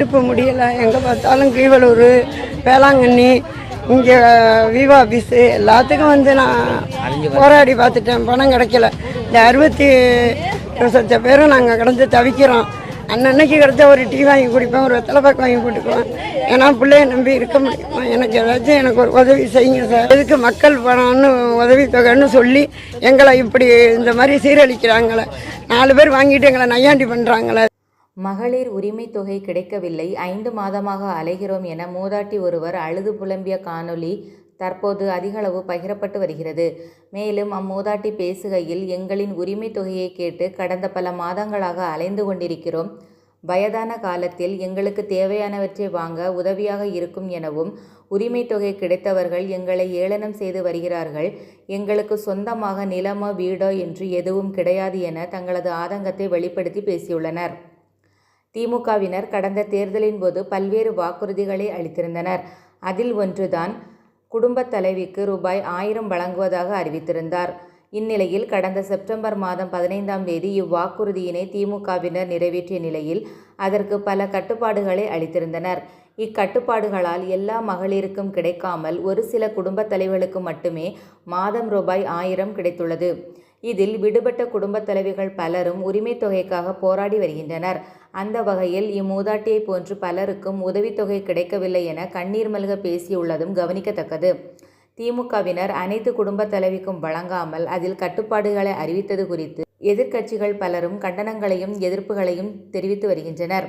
இருப்ப முடியல. எங்கே பார்த்தாலும் கீவலூர் வேளாங்கண்ணி இங்கே விவா ஆஃபீஸு எல்லாத்துக்கும் வந்து நான் போராடி பார்த்துட்டேன். பணம் கிடைக்கல. இந்த அறுபத்தி லட்சம் பேரும் நாங்கள் கிடந்து தவிக்கிறோம். அன்னன்னைக்கு கிடைச்சா ஒரு டீ வாங்கி குடிப்பேன் ஒரு வெத்தலை பாக்கு வாங்கி போட்டுக்குவேன். ஏன்னா பிள்ளைய நம்பி இருக்க முடியுமா? எனக்கு ஏதாச்சும் எனக்கு ஒரு உதவி செய்யுங்க சார். எதுக்கு மக்கள் பணம்னு உதவி தொகைன்னு சொல்லி எங்களை இப்படி இந்த மாதிரி சீரழிக்கிறாங்களே. நாலு பேர் வாங்கிட்டு எங்களை நையாண்டி பண்ணுறாங்களே மகளிர் உரிமைத் தொகை கிடைக்கவில்லை. ஐந்து மாதமாக அலைகிறோம் என மூதாட்டி ஒருவர் அழுது புலம்பிய காணொளி தற்போது அதிகளவு பகிரப்பட்டு வருகிறது. மேலும் அம்மூதாட்டி பேசுகையில் எங்களின் உரிமைத் தொகையை கேட்டு கடந்த பல மாதங்களாக அலைந்து கொண்டிருக்கிறோம். வயதான காலத்தில் எங்களுக்கு தேவையானவற்றை வாங்க உதவியாக இருக்கும் எனவும் உரிமை தொகை கிடைத்தவர்கள் எங்களை ஏளனம் செய்து வருகிறார்கள். எங்களுக்கு சொந்தமாக நிலமோ வீடோ என்று எதுவும் கிடையாது என தங்களது ஆதங்கத்தை வெளிப்படுத்தி பேசியுள்ளனர். திமுகவினர் கடந்த தேர்தலின் போது பல்வேறு வாக்குறுதிகளை அளித்திருந்தனர். அதில் ஒன்றுதான் குடும்பத் தலைவிக்கு ரூபாய் ஆயிரம் வழங்குவதாக அறிவித்திருந்தார். இந்நிலையில் கடந்த செப்டம்பர் மாதம் பதினைந்தாம் தேதி இவ்வாக்குறுதியினை திமுகவினர் நிறைவேற்றிய நிலையில் அதற்கு பல கட்டுப்பாடுகளை அளித்திருந்தனர். இக்கட்டுப்பாடுகளால் எல்லா மகளிருக்கும் கிடைக்காமல் ஒரு சில குடும்பத் தலைவர்களுக்கு மட்டுமே மாதம் ரூபாய் ஆயிரம் கிடைத்துள்ளது. இதில் விடுபட்ட குடும்பத் தலைவிகள் பலரும் உரிமைத் தொகைக்காக போராடி வருகின்றனர். அந்த வகையில் இம்மூதாட்டியை போன்று பலருக்கும் உதவித்தொகை கிடைக்கவில்லை என கண்ணீர் மல்க பேசியுள்ளதும் கவனிக்கத்தக்கது. திமுகவினர் அனைத்து குடும்பத் தலைவிக்கும் வழங்காமல் அதில் கட்டுப்பாடுகளை அறிவித்தது குறித்து எதிர்க்கட்சிகள் பலரும் கண்டனங்களையும் எதிர்ப்புகளையும் தெரிவித்து வருகின்றனர்.